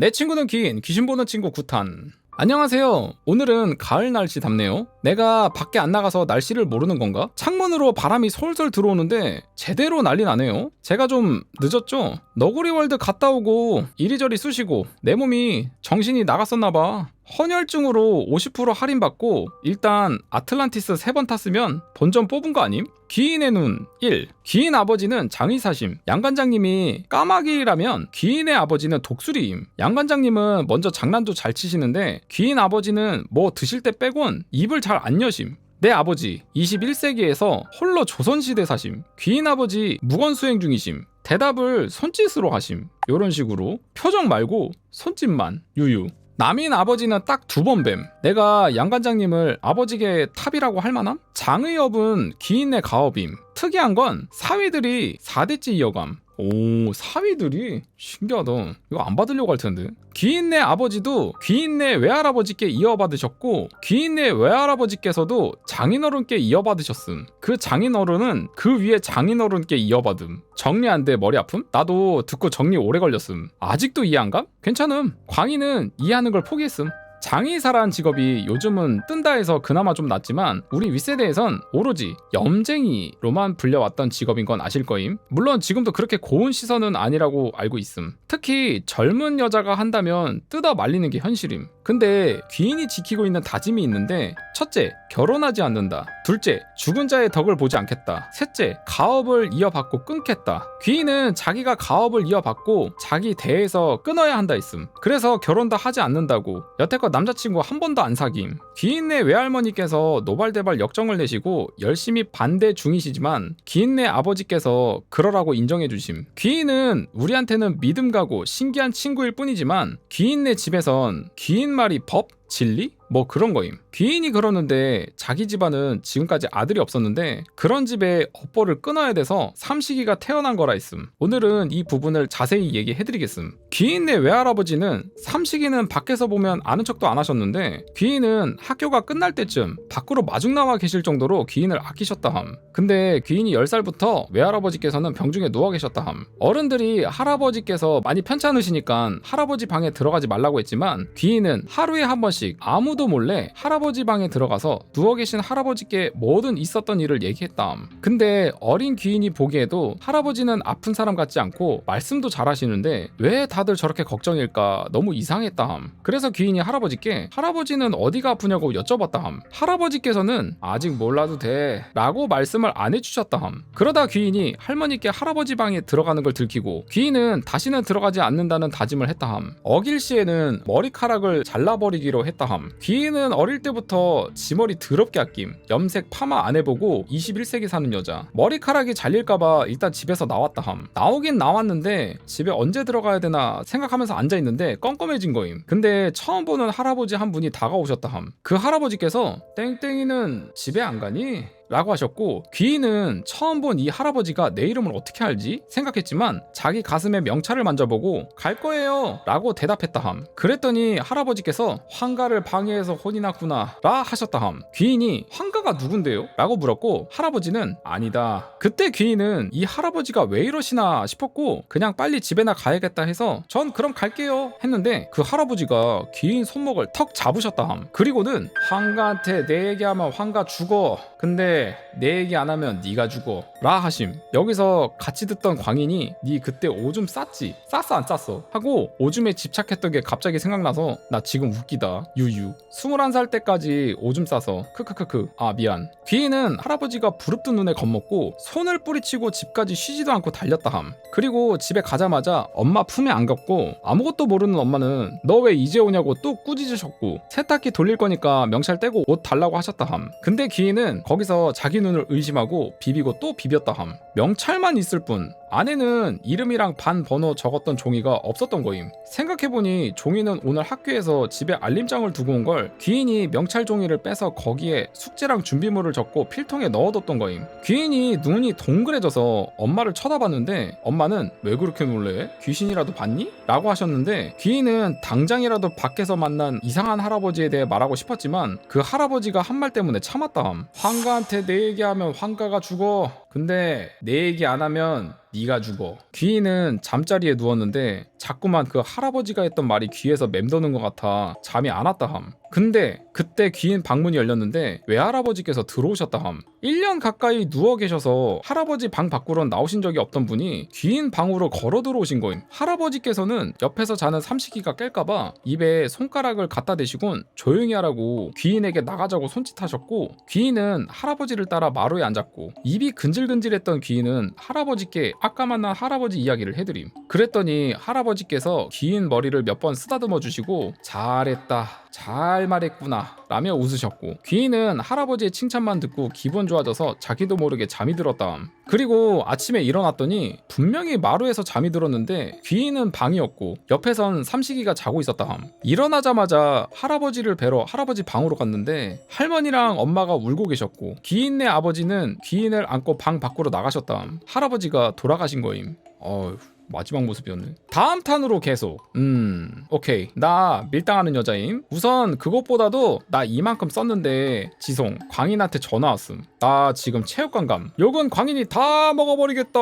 내 친구는 긴 귀신 보는 친구 구탄 안녕하세요. 오늘은 가을 날씨 답네요. 내가 밖에 안 나가서 날씨를 모르는 건가? 창문으로 바람이 솔솔 들어오는데 제대로 난리 나네요. 제가 좀 늦었죠? 너구리 월드 갔다 오고 이리저리 쑤시고 내 몸이 정신이 나갔었나 봐. 헌혈증으로 50% 할인받고 일단 아틀란티스 3번 탔으면 본전 뽑은 거 아님? 귀인의 눈 1. 귀인 아버지는 장의사심. 양관장님이 까마귀라면 귀인의 아버지는 독수리임. 양관장님은 먼저 장난도 잘 치시는데 귀인 아버지는 뭐 드실 때 빼곤 입을 잘 안 여심. 내 아버지 21세기에서 홀로 조선시대 사심. 귀인 아버지 무건수행 중이심. 대답을 손짓으로 하심. 요런 식으로 표정 말고 손짓만 유유. 남인 아버지는 딱 두 번 뱀. 내가 양관장님을 아버지계 탑이라고 할 만함? 장의업은 기인의 가업임. 특이한 건 사위들이 4대째 이어감. 오, 사위들이 신기하다. 이거 안 받으려고 할 텐데. 귀인네 아버지도 귀인네 외할아버지께 이어받으셨고 귀인네 외할아버지께서도 장인어른께 이어받으셨음. 그 장인어른은 그 위에 장인어른께 이어받음. 정리 안 돼 머리 아픔? 나도 듣고 정리 오래 걸렸음. 아직도 이해 안 감? 괜찮음. 광희는 이해하는 걸 포기했음. 장의사란 직업이 요즘은 뜬다 해서 그나마 좀 낫지만 우리 윗세대에선 오로지 염쟁이로만 불려왔던 직업인 건 아실 거임. 물론 지금도 그렇게 고운 시선은 아니라고 알고 있음. 특히 젊은 여자가 한다면 뜯어 말리는 게 현실임. 근데 귀인이 지키고 있는 다짐이 있는데 첫째, 결혼하지 않는다. 둘째, 죽은 자의 덕을 보지 않겠다. 셋째, 가업을 이어받고 끊겠다. 귀인은 자기가 가업을 이어받고 자기 대에서 끊어야 한다 있음. 그래서 결혼도 하지 않는다고. 여태껏 남자친구 한 번도 안 사김. 귀인네 외할머니께서 노발대발 역정을 내시고 열심히 반대 중이시지만 귀인네 아버지께서 그러라고 인정해 주심. 귀인은 우리한테는 믿음 가고 신기한 친구일 뿐이지만 귀인네 집에선 귀인 말이 법? 진리? 뭐 그런 거임. 귀인이 그러는데 자기 집안은 지금까지 아들이 없었는데 그런 집에 업보를 끊어야 돼서 삼식이가 태어난 거라 했음. 오늘은 이 부분을 자세히 얘기해드리겠음. 귀인네 외할아버지는 삼식이는 밖에서 보면 아는 척도 안 하셨는데 귀인은 학교가 끝날 때쯤 밖으로 마중 나와 계실 정도로 귀인을 아끼셨다 함. 근데 귀인이 10살부터 외할아버지께서는 병중에 누워 계셨다 함. 어른들이 할아버지께서 많이 편찮으시니까 할아버지 방에 들어가지 말라고 했지만 귀인은 하루에 한 번씩 아무도 몰래 할아버지 방에 들어가서 누워 계신 할아버지께 모든 있었던 일을 얘기했담. 근데 어린 귀인이 보기에도 할아버지는 아픈 사람 같지 않고 말씀도 잘하시는데 왜 다들 저렇게 걱정일까 너무 이상했다함. 그래서 귀인이 할아버지께 할아버지는 어디가 아프냐고 여쭤봤다함. 할아버지께서는 아직 몰라도 돼 라고 말씀을 안 해주셨다함. 그러다 귀인이 할머니께 할아버지 방에 들어가는 걸 들키고 귀인은 다시는 들어가지 않는다는 다짐을 했다함. 어길 시에는 머리카락을 잘라버리기로 했다함. 귀인은 어릴 때 부터 지머리 더럽게 아낌. 염색 파마 안 해보고 21세기 사는 여자. 머리카락이 잘릴까봐 일단 집에서 나왔다 함. 나오긴 나왔는데 집에 언제 들어가야 되나 생각하면서 앉아있는데 껌껌해진 거임. 근데 처음 보는 할아버지 한 분이 다가오셨다 함. 그 할아버지께서 땡땡이는 집에 안 가니? 라고 하셨고 귀인은 처음 본 이 할아버지가 내 이름을 어떻게 알지? 생각했지만 자기 가슴에 명찰을 만져보고 갈 거예요 라고 대답했다 함 그랬더니 할아버지께서 환가를 방해해서 혼이 났구나 라 하셨다 함 귀인이 환가가 누군데요? 라고 물었고 할아버지는 아니다 그때 귀인은 이 할아버지가 왜 이러시나 싶었고 그냥 빨리 집에나 가야겠다 해서 전 그럼 갈게요 했는데 그 할아버지가 귀인 손목을 턱 잡으셨다 함 그리고는 환가한테 내 얘기하면 환가 죽어 근데 내 얘기 안 하면 네가 죽어. 라 하심. 여기서 같이 듣던 광인이 네 그때 오줌 쌌지. 쌌어 안 쌌어? 하고 오줌에 집착했던 게 갑자기 생각나서 나 지금 웃기다. 유유. 21살 때까지 오줌 싸서 크크크크. 아 미안. 귀인은 할아버지가 부릅뜬 눈에 겁먹고 손을 뿌리치고 집까지 쉬지도 않고 달렸다 함. 그리고 집에 가자마자 엄마 품에 안겼고 아무것도 모르는 엄마는 너 왜 이제 오냐고 또 꾸짖으셨고 세탁기 돌릴 거니까 명찰 떼고 옷 달라고 하셨다 함. 근데 귀인은 거기서 자기 눈을 의심하고 비비고 또 비볐다 함. 명찰만 있을 뿐 안에는 이름이랑 반 번호 적었던 종이가 없었던 거임. 생각해보니 종이는 오늘 학교에서 집에 알림장을 두고 온 걸 귀인이 명찰 종이를 빼서 거기에 숙제랑 준비물을 적고 필통에 넣어뒀던 거임. 귀인이 눈이 동그래져서 엄마를 쳐다봤는데 엄마는 왜 그렇게 놀래? 귀신이라도 봤니? 라고 하셨는데 귀인은 당장이라도 밖에서 만난 이상한 할아버지에 대해 말하고 싶었지만 그 할아버지가 한 말 때문에 참았다함. 황가한테 내 얘기하면 황가가 죽어. 근데 내 얘기 안 하면 네가 죽어. 귀인은 잠자리에 누웠는데 자꾸만 그 할아버지가 했던 말이 귀에서 맴도는 것 같아 잠이 안 왔다 함. 근데 그때 귀인 방문이 열렸는데 외할아버지께서 들어오셨다 함. 1년 가까이 누워 계셔서 할아버지 방 밖으로 나오신 적이 없던 분이 귀인 방으로 걸어 들어오신 거임. 할아버지께서는 옆에서 자는 삼식이가 깰까봐 입에 손가락을 갖다 대시곤 조용히 하라고 귀인에게 나가자고 손짓하셨고 귀인은 할아버지를 따라 마루에 앉았고 입이 근질근질했던 귀인은 할아버지께 아까 만난 할아버지 이야기를 해드림. 그랬더니 할아버지 께서 귀인 머리를 몇 번 쓰다듬어 주시고 잘했다. 잘 말했구나 라며 웃으셨고 귀인은 할아버지의 칭찬만 듣고 기분 좋아져서 자기도 모르게 잠이 들었다 그리고 아침에 일어났더니 분명히 마루에서 잠이 들었는데 귀인은 방이었고 옆에선 삼식이가 자고 있었다 함 일어나자마자 할아버지를 뵈러 할아버지 방으로 갔는데 할머니랑 엄마가 울고 계셨고 귀인네 아버지는 귀인을 안고 방 밖으로 나가셨다 함 할아버지가 돌아가신 거임 어휴 마지막 모습이었네. 다음 탄으로 계속. 음, 오케이. 나 밀당하는 여자임. 우선 그것보다도 나 이만큼 썼는데 지송 광인한테 전화 왔음. 나 지금 체육관 감. 욕은 광인이 다 먹어버리겠다.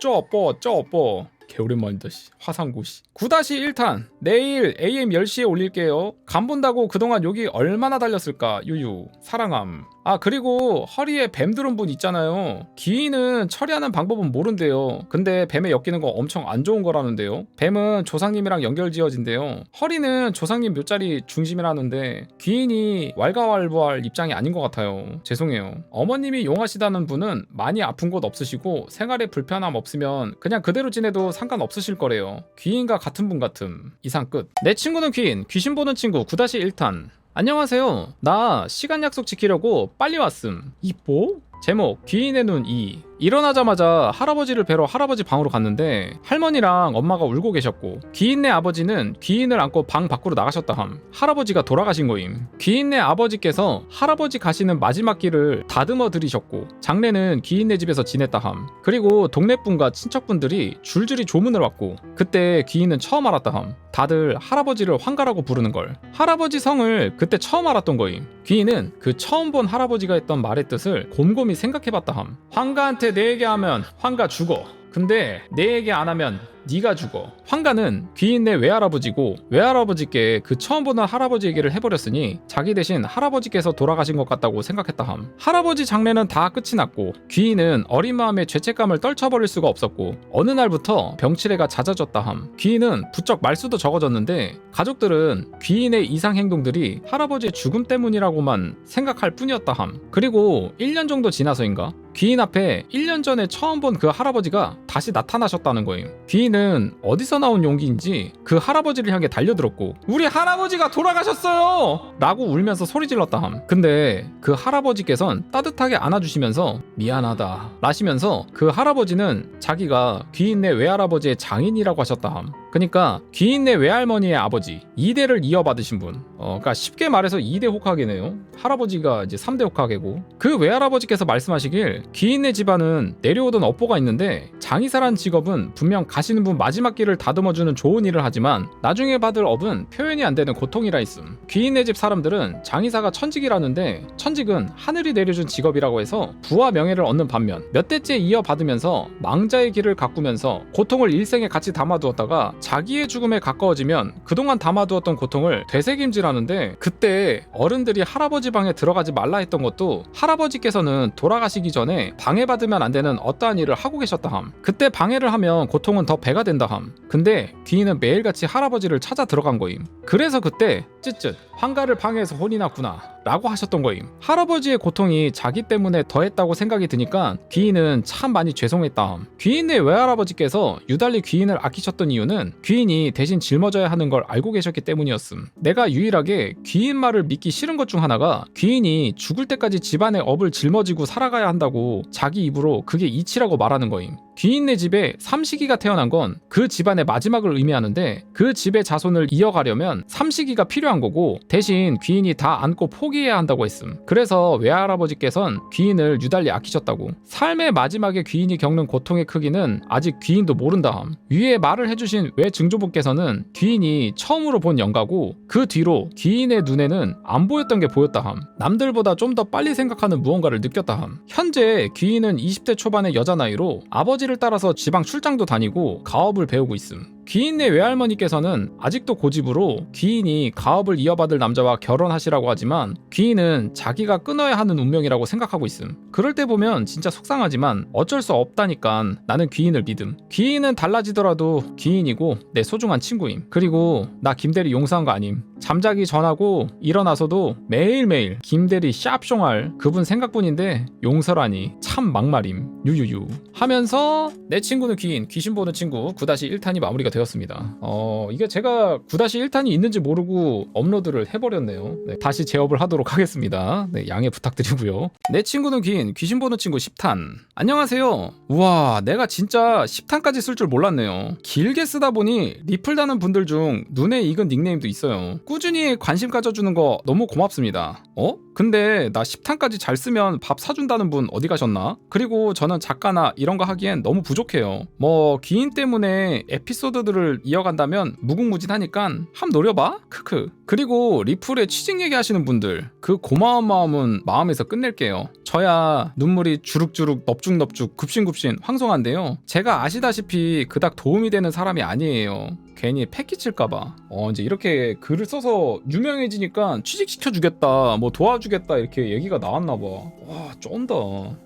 쩌뻐 쩌뻐. 개오랜만이다 씨. 화상고 씨. 9-1탄 내일 AM 10시에 올릴게요. 간 본다고 그동안 욕이 얼마나 달렸을까 유유 사랑함. 아 그리고 허리에 뱀 들은 분 있잖아요. 기인은 처리하는 방법은 모른대요. 근데 뱀에 엮이는 거 엄청 안 좋은 거라는데요. 뱀은 조상님이랑 연결지어진대요. 허리는 조상님 묘자리 중심이라는데 귀인이 왈가왈부할 입장이 아닌 것 같아요. 죄송해요. 어머님이 용하시다는 분은 많이 아픈 곳 없으시고 생활에 불편함 없으면 그냥 그대로 지내도 상관없으실 거래요. 귀인과 같은 분 같음. 이상 끝. 내 친구는 귀인, 귀신 보는 친구 9-1탄. 안녕하세요. 나 시간 약속 지키려고 빨리 왔음. 이뽀? 제목 귀인의 눈 2. 일어나자마자 할아버지를 뵈러 할아버지 방으로 갔는데 할머니랑 엄마가 울고 계셨고 귀인네 아버지는 귀인을 안고 방 밖으로 나가셨다 함. 할아버지가 돌아가신 거임. 귀인네 아버지께서 할아버지 가시는 마지막 길을 다듬어 들이셨고 장례는 귀인네 집에서 지냈다 함. 그리고 동네 분과 친척분들이 줄줄이 조문을 왔고 그때 귀인은 처음 알았다 함. 다들 할아버지를 환가라고 부르는 걸. 할아버지 성을 그때 처음 알았던 거임. 귀인은 그 처음 본 할아버지가 했던 말의 뜻을 곰곰이 생각해봤다 함. 환가한테 내 얘기하면 환가 죽어. 근데 내 얘기 안 하면 네가 죽어. 환가는 귀인네 외할아버지고 외할아버지께 그 처음 보는 할아버지 얘기를 해버렸으니 자기 대신 할아버지께서 돌아가신 것 같다고 생각했다 함. 할아버지 장례는 다 끝이 났고 귀인은 어린 마음에 죄책감을 떨쳐버릴 수가 없었고 어느 날부터 병치레가 잦아졌다 함. 귀인은 부쩍 말수도 적어졌는데 가족들은 귀인의 이상 행동들이 할아버지의 죽음 때문이라고만 생각할 뿐이었다 함. 그리고 1년 정도 지나서인가 귀인 앞에 1년 전에 처음 본 그 할아버지가 다시 나타나셨다는 거임. 귀인 은 어디서 나온 용기인지 그 할아버지를 향해 달려들었고 우리 할아버지가 돌아가셨어요! 라고 울면서 소리 질렀다 함. 근데 그 할아버지께선 따뜻하게 안아주시면서 미안하다 라시면서 그 할아버지는 자기가 귀인네 외할아버지의 장인이라고 하셨다 함. 그러니까 귀인네 외할머니의 아버지 2대를 이어받으신 분. 어, 그러니까 쉽게 말해서 2대 호카게네요. 할아버지가 이제 3대 호카게고 그 외할아버지께서 말씀하시길 귀인네 집안은 내려오던 업보가 있는데 장의사란 직업은 분명 가시는 분 마지막 길을 다듬어주는 좋은 일을 하지만 나중에 받을 업은 표현이 안 되는 고통이라 있음. 귀인네 집 사람들은 장의사가 천직이라는데 천직은 하늘이 내려준 직업이라고 해서 부와 명예를 얻는 반면 몇 대째 이어받으면서 망자의 길을 가꾸면서 고통을 일생에 같이 담아두었다가 자기의 죽음에 가까워지면 그동안 담아두었던 고통을 되새김질하는데 그때 어른들이 할아버지 방에 들어가지 말라 했던 것도 할아버지께서는 돌아가시기 전에 방해받으면 안 되는 어떠한 일을 하고 계셨다 함. 그때 방해를 하면 고통은 더 배가 된다 함. 근데 귀인은 매일같이 할아버지를 찾아 들어간 거임. 그래서 그때 쯧쯧 환가를 방해해서 혼이 났구나. 라고 하셨던 거임. 할아버지의 고통이 자기 때문에 더했다고 생각이 드니까 귀인은 참 많이 죄송했다. 귀인의 외할아버지께서 유달리 귀인을 아끼셨던 이유는 귀인이 대신 짊어져야 하는 걸 알고 계셨기 때문이었음. 내가 유일하게 귀인 말을 믿기 싫은 것 중 하나가 귀인이 죽을 때까지 집안의 업을 짊어지고 살아가야 한다고 자기 입으로 그게 이치라고 말하는 거임. 귀인네 집에 삼식이가 태어난 건 그 집안의 마지막을 의미하는데 그 집의 자손을 이어가려면 삼식이가 필요한 거고 대신 귀인이 다 안고 포기해야 한다고 했음. 그래서 외할아버지께선 귀인을 유달리 아끼셨다고. 삶의 마지막에 귀인이 겪는 고통의 크기는 아직 귀인도 모른다함. 위에 말을 해주신 외 증조부께서는 귀인이 처음으로 본 영가고 그 뒤로 귀인의 눈에는 안 보였던 게 보였다함. 남들보다 좀 더 빨리 생각하는 무언가를 느꼈다함. 현재 귀인은 20대 초반의 여자 나이로 아버지 를 따라서 지방 출장도 다니고 가업을 배우고 있음. 귀인네 외할머니께서는 아직도 고집으로 귀인이 가업을 이어받을 남자와 결혼하시라고 하지만 귀인은 자기가 끊어야 하는 운명이라고 생각하고 있음. 그럴 때 보면 진짜 속상하지만 어쩔 수 없다니까 나는 귀인을 믿음. 귀인은 달라지더라도 귀인이고 내 소중한 친구임. 그리고 나 김대리 용서한 거 아님. 잠자기 전하고 일어나서도 매일매일 김대리 샵숑할 그분 생각뿐인데 용서라니 참 막말임 유유유 하면서 내 친구는 귀인 귀신 보는 친구 9-1탄이 마무리가 되었습니다 어 이게 제가 9-1탄이 있는지 모르고 업로드를 해버렸네요 네, 다시 재업을 하도록 하겠습니다 네, 양해 부탁드리고요 내 친구는 귀인 귀신 보는 친구 10탄 안녕하세요 우와 내가 진짜 10탄까지 쓸 줄 몰랐네요 길게 쓰다 보니 리플 다는 분들 중 눈에 익은 닉네임도 있어요 꾸준히 관심 가져주는 거 너무 고맙습니다. 어? 근데 나 10탄까지 잘 쓰면 밥 사준다는 분 어디 가셨나? 그리고 저는 작가나 이런 거 하기엔 너무 부족해요. 뭐 기인 때문에 에피소드 들을 이어간다면 무궁무진하니까 함 노려봐? 크크. 그리고 리플에 취직 얘기하시는 분들 그 고마운 마음은 마음에서 끝낼게요. 저야 눈물이 주룩주룩 넙죽넙죽 굽신굽신 황송한데요. 제가 아시다시피 그닥 도움이 되는 사람이 아니에요. 괜히 패키칠까봐 어 이제 이렇게 글을 써서 유명해지니까 취직시켜주겠다 뭐 도와주겠다 이렇게 얘기가 나왔나봐 와 쫀다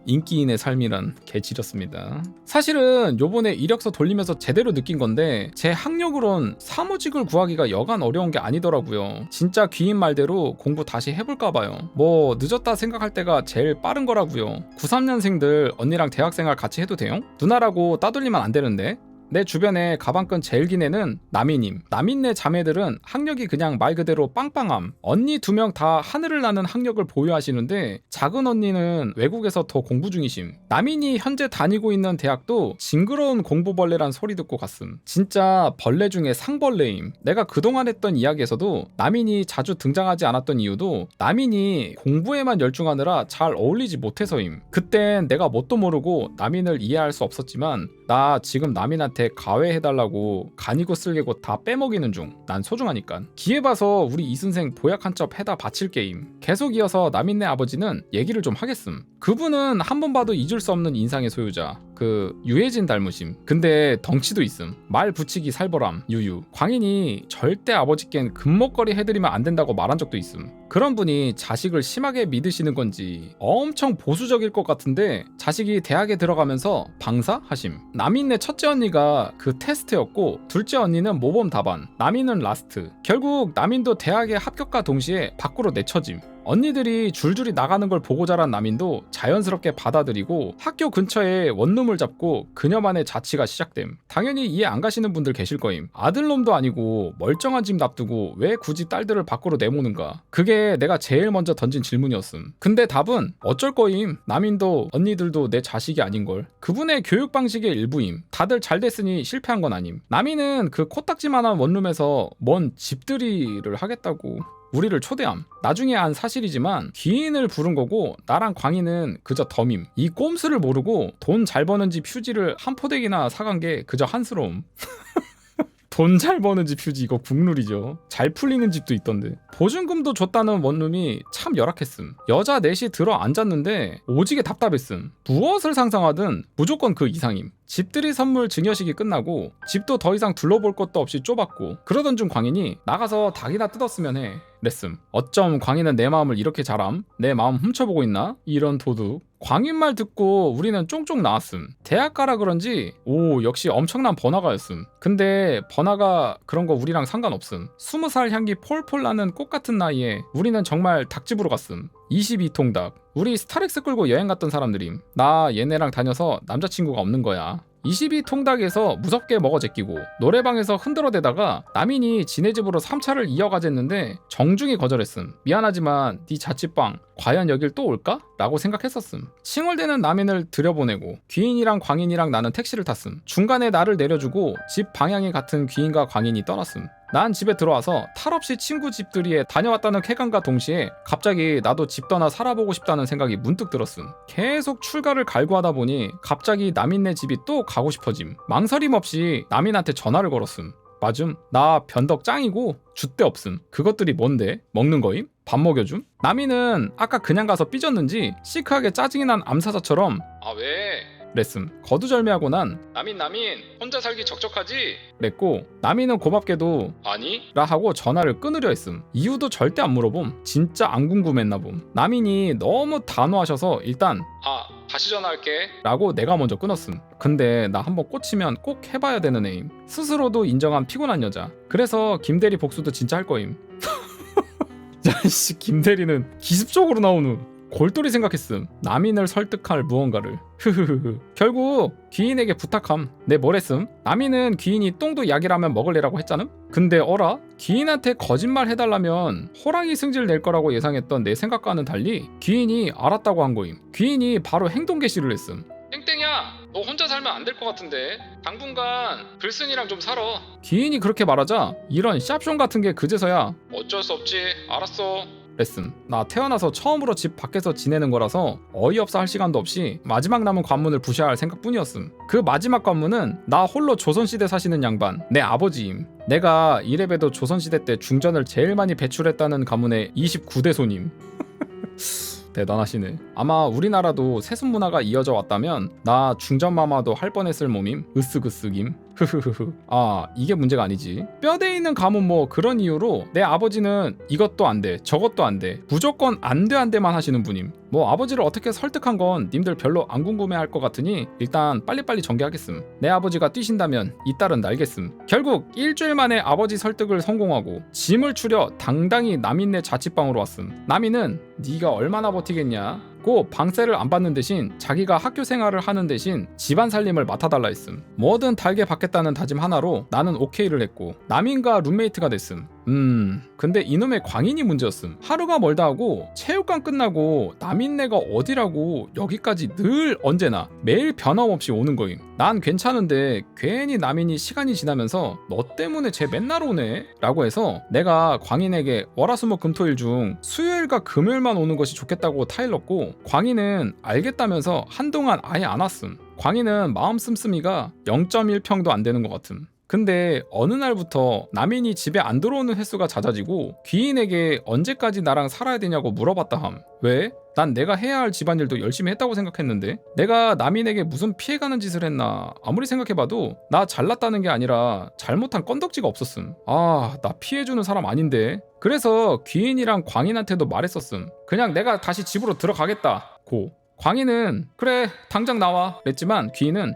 인기인의 삶이란 개지렸습니다 사실은 요번에 이력서 돌리면서 제대로 느낀 건데 제 학력으론 사무직을 구하기가 여간 어려운 게 아니더라고 요 진짜 귀인 말대로 공부 다시 해볼까 봐요. 뭐 늦었다 생각할 때가 제일 빠른 거라고요. 93년생들 언니랑 대학생활 같이 해도 돼요? 누나라고 따돌리면 안 되는데 내 주변에 가방끈 제일 긴 애는 남이님. 남인네 자매들은 학력이 그냥 말 그대로 빵빵함. 언니 두 명 다 하늘을 나는 학력을 보유하시는데 작은 언니는 외국에서 더 공부 중이심. 남인이 현재 다니고 있는 대학도 징그러운 공부벌레란 소리 듣고 갔음. 진짜 벌레 중에 상벌레임. 내가 그동안 했던 이야기에서도 남인이 자주 등장하지 않았던 이유도 남인이 공부에만 열중하느라 잘 어울리지 못해서임. 그땐 내가 뭣도 모르고 남인을 이해할 수 없었지만 나 지금 남인한테 가외해달라고 간이고 쓸개고 다 빼먹이는 중. 난 소중하니까. 기회 봐서 우리 이순생 보약 한 첩 해다 바칠 게임. 계속 이어서 남인네 아버지는 얘기를 좀 하겠음. 그분은 한 번 봐도 잊을 수 없는 인상의 소유자. 그 유해진 닮으심. 근데 덩치도 있음. 말 붙이기 살벌함. 유유. 광인이 절대 아버지께는 금목걸이 해드리면 안 된다고 말한 적도 있음. 그런 분이 자식을 심하게 믿으시는 건지 엄청 보수적일 것 같은데 자식이 대학에 들어가면서 방사 하심. 남인네 첫째 언니가 그 테스트였고 둘째 언니는 모범 답안. 남인은 라스트. 결국 남인도 대학에 합격과 동시에 밖으로 내쳐짐. 언니들이 줄줄이 나가는 걸 보고 자란 남인도 자연스럽게 받아들이고 학교 근처에 원룸을 잡고 그녀만의 자취가 시작됨. 당연히 이해 안 가시는 분들 계실 거임. 아들놈도 아니고 멀쩡한 집 놔두고 왜 굳이 딸들을 밖으로 내모는가? 그게 내가 제일 먼저 던진 질문이었음. 근데 답은 어쩔 거임. 남인도 언니들도 내 자식이 아닌걸. 그분의 교육 방식의 일부임. 다들 잘 됐으니 실패한 건 아님. 남인은 그 코딱지만한 원룸에서 먼 집들이를 하겠다고 우리를 초대함. 나중에 안 사실이지만 귀인을 부른 거고 나랑 광희는 그저 덤임. 이 꼼수를 모르고 돈 잘 버는 집 휴지를 한 포대기나 사간 게 그저 한스러움. 돈잘 버는 집 휴지 이거 국룰이죠. 잘 풀리는 집도 있던데. 보증금도 줬다는 원룸이 참 열악했음. 여자 넷이 들어 앉았는데 오지게 답답했음. 무엇을 상상하든 무조건 그 이상임. 집들이 선물 증여식이 끝나고 집도 더 이상 둘러볼 것도 없이 좁았고 그러던 중 광인이 나가서 닭이나 뜯었으면 해. 랬음. 어쩜 광인은 내 마음을 이렇게 잘함? 내 마음 훔쳐보고 있나? 이런 도둑. 광인 말 듣고 우리는 쫑쫑 나왔음. 대학 가라 그런지 오 역시 엄청난 번화가였음. 근데 번화가 그런 거 우리랑 상관없음. 20살 향기 폴폴 나는 꽃 같은 나이에 우리는 정말 닭집으로 갔음. 22통닭 우리 스타렉스 끌고 여행 갔던 사람들임. 나 얘네랑 다녀서 남자친구가 없는 거야. 22 통닭에서 무섭게 먹어 제끼고 노래방에서 흔들어대다가 남인이 지네 집으로 3차를 이어가졌는데 정중히 거절했음. 미안하지만 네 자취방 과연 여길 또 올까? 라고 생각했었음 칭얼대는 남인을 들여보내고 귀인이랑 광인이랑 나는 택시를 탔음 중간에 나를 내려주고 집 방향이 같은 귀인과 광인이 떠났음 난 집에 들어와서 탈 없이 친구 집들이에 다녀왔다는 쾌감과 동시에 갑자기 나도 집 떠나 살아보고 싶다는 생각이 문득 들었음. 계속 출가를 갈구하다 보니 갑자기 남인네 집이 또 가고 싶어짐. 망설임 없이 남인한테 전화를 걸었음. 맞음. 나 변덕 짱이고 줏대 없음. 그것들이 뭔데? 먹는 거임? 밥 먹여줌? 남인은 아까 그냥 가서 삐졌는지 시크하게 짜증이 난 암사자처럼 아 왜? 랬음. 거두절미하고 난 남인 남인 혼자 살기 적적하지? 랬고 남인은 고맙게도 아니? 라 하고 전화를 끊으려 했음. 이유도 절대 안 물어봄. 진짜 안 궁금했나 봄. 남인이 너무 단호하셔서 일단 아 다시 전화할게. 라고 내가 먼저 끊었음. 근데 나 한번 꽂히면 꼭 해봐야 되는 애임. 스스로도 인정한 피곤한 여자. 그래서 김대리 복수도 진짜 할 거임 야씨 김대리는 기습적으로 나오는 골똘히 생각했음. 남인을 설득할 무언가를. 흐흐흐 결국 귀인에게 부탁함. 내 뭐랬음? 남인은 귀인이 똥도 약이라면 먹을래라고 했잖음? 근데 어라? 귀인한테 거짓말 해달라면 호랑이 승질 낼 거라고 예상했던 내 생각과는 달리 귀인이 알았다고 한 거임. 귀인이 바로 행동 개시를 했음 너 혼자 살면 안 될 것 같은데. 당분간 글쓴이랑 좀 살아. 귀인이 그렇게 말하자 이런 샵숑 같은 게 그제서야 어쩔 수 없지. 알았어. 랬음 나 태어나서 처음으로 집 밖에서 지내는 거라서 어이없어 할 시간도 없이 마지막 남은 관문을 부셔야 할 생각뿐이었음. 그 마지막 관문은 나 홀로 조선시대 사시는 양반 내 아버지임. 내가 이래봬도 조선시대 때 중전을 제일 많이 배출했다는 가문의 29대 손임 대단하시네. 아마 우리나라도 세습 문화가 이어져 왔다면 나 중전마마도 할 뻔했을 몸임. 으쓱으쓱임. 흐흐흐흐. 아 이게 문제가 아니지. 뼈대 있는 가문 뭐 그런 이유로 내 아버지는 이것도 안 돼, 저것도 안 돼, 무조건 안 돼 안 돼만 하시는 분임. 뭐 아버지를 어떻게 설득한 건 님들 별로 안 궁금해 할 것 같으니 일단 빨리빨리 전개하겠음. 내 아버지가 뛰신다면 이 딸은 날겠음. 결국 일주일 만에 아버지 설득을 성공하고 짐을 추려 당당히 남인네 자취방으로 왔음. 남인은 네가 얼마나 버티겠냐? 고 방세를 안 받는 대신 자기가 학교 생활을 하는 대신 집안 살림을 맡아달라 했음. 뭐든 달게 받겠다는 다짐 하나로 나는 오케이를 했고 남인과 룸메이트가 됐음. 음. 근데 이놈의 광인이 문제였음. 하루가 멀다 하고 체육관 끝나고 남인네가 어디라고 여기까지 늘 언제나 매일 변함없이 오는 거임. 난 괜찮은데 괜히 남인이 시간이 지나면서 너 때문에 쟤 맨날 오네? 라고 해서 내가 광인에게 월화수목 금토일 중 수요일과 금요일만 오는 것이 좋겠다고 타일렀고 광인은 알겠다면서 한동안 아예 안 왔음. 광인은 마음 씀씀이가 0.1평도 안 되는 것 같음 근데 어느 날부터 남인이 집에 안 들어오는 횟수가 잦아지고 귀인에게 언제까지 나랑 살아야 되냐고 물어봤다 함. 왜? 난 내가 해야 할 집안일도 열심히 했다고 생각했는데 내가 남인에게 무슨 피해가는 짓을 했나? 아무리 생각해봐도 나 잘났다는 게 아니라 잘못한 건덕지가 없었음. 아 나 피해주는 사람 아닌데. 그래서 귀인이랑 광인한테도 말했었음. 그냥 내가 다시 집으로 들어가겠다. 고. 광인은 그래 당장 나와. 랬지만 귀인은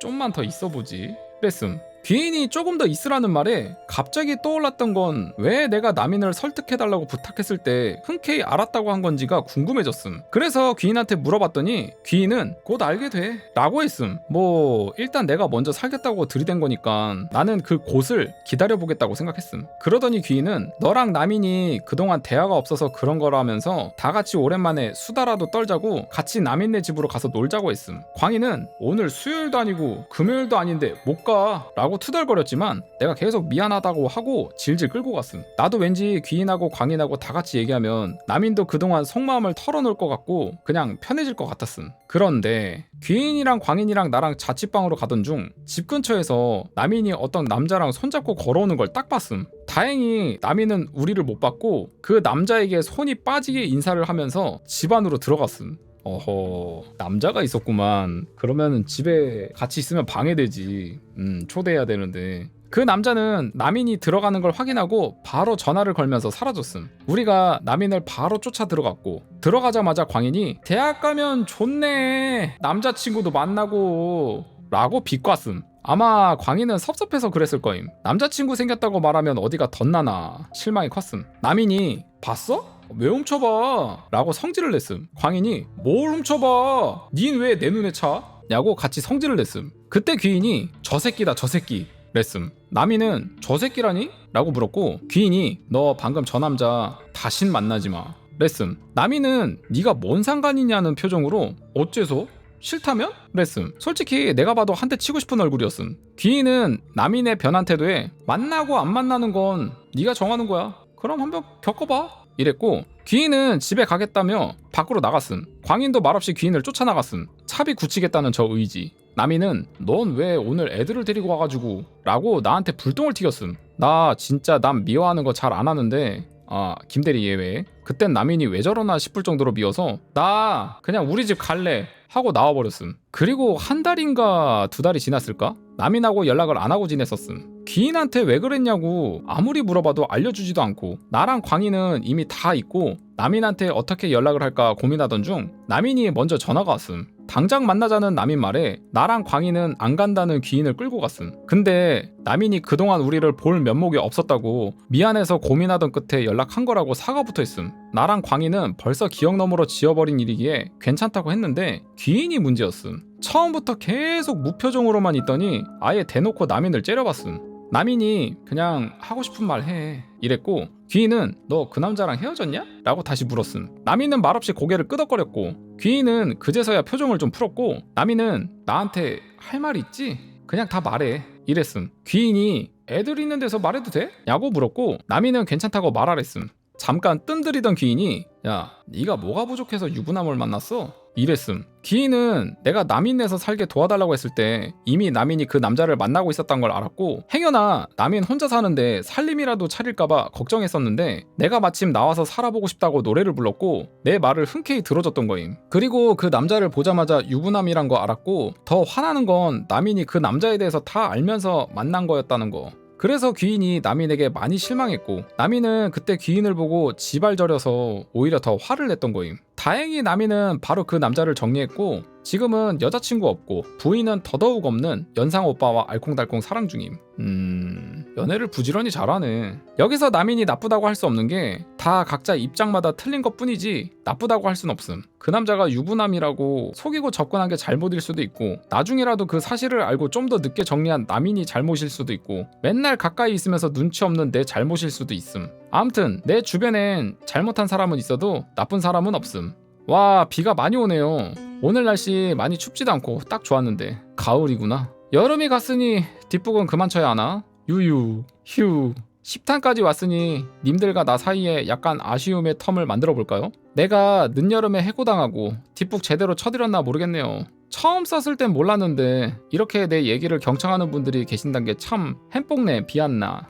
좀만 더 있어보지. 그랬음 귀인이 조금 더 있으라는 말에 갑자기 떠올랐던 건 왜 내가 남인을 설득해달라고 부탁했을 때 흔쾌히 알았다고 한 건지가 궁금해졌음. 그래서 귀인한테 물어봤더니 귀인은 곧 알게 돼 라고 했음. 뭐 일단 내가 먼저 살겠다고 들이댄 거니까 나는 그 곳을 기다려보겠다고 생각했음. 그러더니 귀인은 너랑 남인이 그동안 대화가 없어서 그런 거라면서 다 같이 오랜만에 수다라도 떨자고 같이 남인네 집으로 가서 놀자고 했음. 광인은 오늘 수요일도 아니고 금요일도 아닌데 못 가 라고 투덜거렸지만 내가 계속 미안하다고 하고 질질 끌고 갔음. 나도 왠지 귀인하고 광인하고 다 같이 얘기하면 남인도 그동안 속마음을 털어놓을 것 같고 그냥 편해질 것 같았음. 그런데 귀인이랑 광인이랑 나랑 자취방으로 가던 중 집 근처에서 남인이 어떤 남자랑 손잡고 걸어오는 걸 딱 봤음. 다행히 남인은 우리를 못 봤고 그 남자에게 손이 빠지게 인사를 하면서 집 안으로 들어갔음. 어허 남자가 있었구만. 그러면 집에 같이 있으면 방해되지. 음 초대해야 되는데. 그 남자는 남인이 들어가는 걸 확인하고 바로 전화를 걸면서 사라졌음. 우리가 남인을 바로 쫓아 들어갔고 들어가자마자 광인이 대학 가면 좋네. 남자친구도 만나고 라고 비꼬았음. 아마 광인은 섭섭해서 그랬을 거임. 남자친구 생겼다고 말하면 어디가 덧나나. 실망이 컸음. 남인이 봤어? 왜 훔쳐봐? 라고 성질을 냈음. 광인이 뭘 훔쳐봐? 닌 왜 내 눈에 차? 냐고 같이 성질을 냈음. 그때 귀인이 저 새끼다 저 새끼 랬음. 남인은 저 새끼라니? 라고 물었고 귀인이 너 방금 저 남자 다신 만나지 마. 랬음. 남인은 네가 뭔 상관이냐는 표정으로 어째서? 싫다면? 랬음. 솔직히 내가 봐도 한 대 치고 싶은 얼굴이었음. 귀인은 남인의 변한 태도에 만나고 안 만나는 건 네가 정하는 거야. 그럼 한번 겪어봐. 이랬고 귀인은 집에 가겠다며 밖으로 나갔음. 광인도 말없이 귀인을 쫓아나갔음. 차비 굳히겠다는 저 의지. 남인은 넌 왜 오늘 애들을 데리고 와가지고 라고 나한테 불똥을 튀겼음. 나 진짜 남 미워하는 거 잘 안 하는데 아 김대리 예외. 그땐 남인이 왜 저러나 싶을 정도로 미워서 나 그냥 우리 집 갈래. 하고 나와버렸음. 그리고 한 달인가 두 달이 지났을까? 남인하고 연락을 안 하고 지냈었음. 귀인한테 왜 그랬냐고 아무리 물어봐도 알려주지도 않고 나랑 광희는 이미 다 있고 남인한테 어떻게 연락을 할까 고민하던 중 남인이 먼저 전화가 왔음. 당장 만나자는 남인 말에 나랑 광희는 안 간다는 귀인을 끌고 갔음. 근데 남인이 그동안 우리를 볼 면목이 없었다고 미안해서 고민하던 끝에 연락한 거라고 사과부터 했음. 나랑 광희는 벌써 기억 너머로 지워버린 일이기에 괜찮다고 했는데 귀인이 문제였음. 처음부터 계속 무표정으로만 있더니 아예 대놓고 남인을 째려봤음. 남인이 그냥 하고 싶은 말 해. 이랬고 귀인은 너 그 남자랑 헤어졌냐? 라고 다시 물었음. 남인은 말없이 고개를 끄덕거렸고 귀인은 그제서야 표정을 좀 풀었고 남인은 나한테 할 말 있지? 그냥 다 말해. 이랬음. 귀인이 애들 있는 데서 말해도 돼? 야고 물었고 남인은 괜찮다고 말하랬음. 잠깐 뜸들이던 귀인이 야 네가 뭐가 부족해서 유부남을 만났어? 이랬음. 귀인은 내가 남인네서 살게 도와달라고 했을 때 이미 남인이 그 남자를 만나고 있었던 걸 알았고 행여나 남인 혼자 사는데 살림이라도 차릴까봐 걱정했었는데 내가 마침 나와서 살아보고 싶다고 노래를 불렀고 내 말을 흔쾌히 들어줬던 거임. 그리고 그 남자를 보자마자 유부남이란 거 알았고 더 화나는 건 남인이 그 남자에 대해서 다 알면서 만난 거였다는 거. 그래서 귀인이 남인에게 많이 실망했고 남인은 그때 귀인을 보고 지발저려서 오히려 더 화를 냈던 거임. 다행히 남인은 바로 그 남자를 정리했고 지금은 여자친구 없고 부인은 더더욱 없는 연상 오빠와 알콩달콩 사랑 중임. 음... 연애를 부지런히 잘하네. 여기서 남인이 나쁘다고 할 수 없는 게 다 각자 입장마다 틀린 것 뿐이지 나쁘다고 할 순 없음. 그 남자가 유부남이라고 속이고 접근한 게 잘못일 수도 있고 나중이라도 그 사실을 알고 좀 더 늦게 정리한 남인이 잘못일 수도 있고 맨날 가까이 있으면서 눈치 없는 내 잘못일 수도 있음. 아무튼 내 주변엔 잘못한 사람은 있어도 나쁜 사람은 없음. 와 비가 많이 오네요. 오늘 날씨 많이 춥지도 않고 딱 좋았는데 가을이구나. 여름이 갔으니 뒷북은 그만 쳐야 하나? 유유 휴 10탄까지 왔으니 님들과 나 사이에 약간 아쉬움의 텀을 만들어 볼까요? 내가 늦여름에 해고당하고 뒷북 제대로 쳐드렸나 모르겠네요. 처음 썼을 땐 몰랐는데 이렇게 내 얘기를 경청하는 분들이 계신단 게 참 햄뽕네 비안나.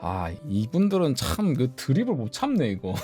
아 이분들은 참 그 드립을 못 참네 이거.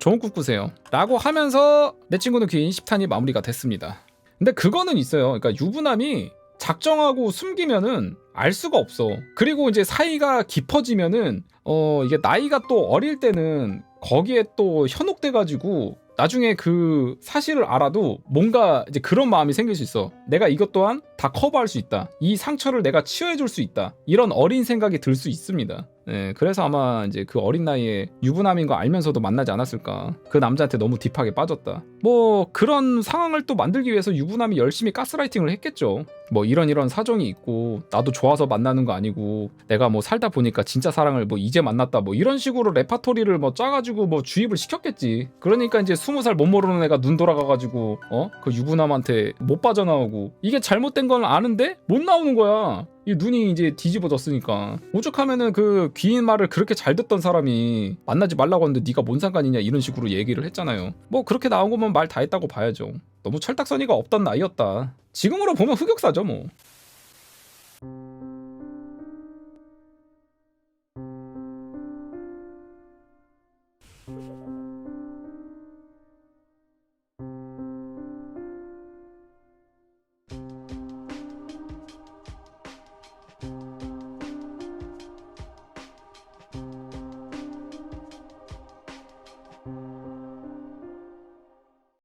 좋은 꿈 꾸세요. 라고 하면서 내 친구는 귀인 10탄이 마무리가 됐습니다. 근데 그거는 있어요. 그러니까 유부남이 작정하고 숨기면은 알 수가 없어. 그리고 이제 사이가 깊어지면은 어 이게 나이가 또 어릴 때는 거기에 또 현혹돼 가지고 나중에 그 사실을 알아도 뭔가 이제 그런 마음이 생길 수 있어. 내가 이것 또한 다 커버할 수 있다. 이 상처를 내가 치유해 줄 수 있다. 이런 어린 생각이 들 수 있습니다. 네, 그래서 아마 이제 그 어린 나이에 유부남인 거 알면서도 만나지 않았을까. 그 남자한테 너무 딥하게 빠졌다. 뭐 그런 상황을 또 만들기 위해서 유부남이 열심히 가스라이팅을 했겠죠. 뭐 이런 이런 사정이 있고 나도 좋아서 만나는 거 아니고 내가 뭐 살다 보니까 진짜 사랑을 뭐 이제 만났다 뭐 이런 식으로 레파토리를 뭐 짜가지고 뭐 주입을 시켰겠지. 그러니까 이제 스무 살 못 모르는 애가 눈 돌아가가지고 어 그 유부남한테 못 빠져나오고 이게 잘못된 건 아는데 못 나오는 거야. 이 눈이 이제 뒤집어졌으니까. 오죽하면은 그 귀인 말을 그렇게 잘 듣던 사람이 만나지 말라고 하는데 네가 뭔 상관이냐 이런 식으로 얘기를 했잖아요. 뭐 그렇게 나온 거면 말 다 했다고 봐야죠. 너무 철딱서니가 없던 나이였다. 지금으로 보면 흑역사죠 뭐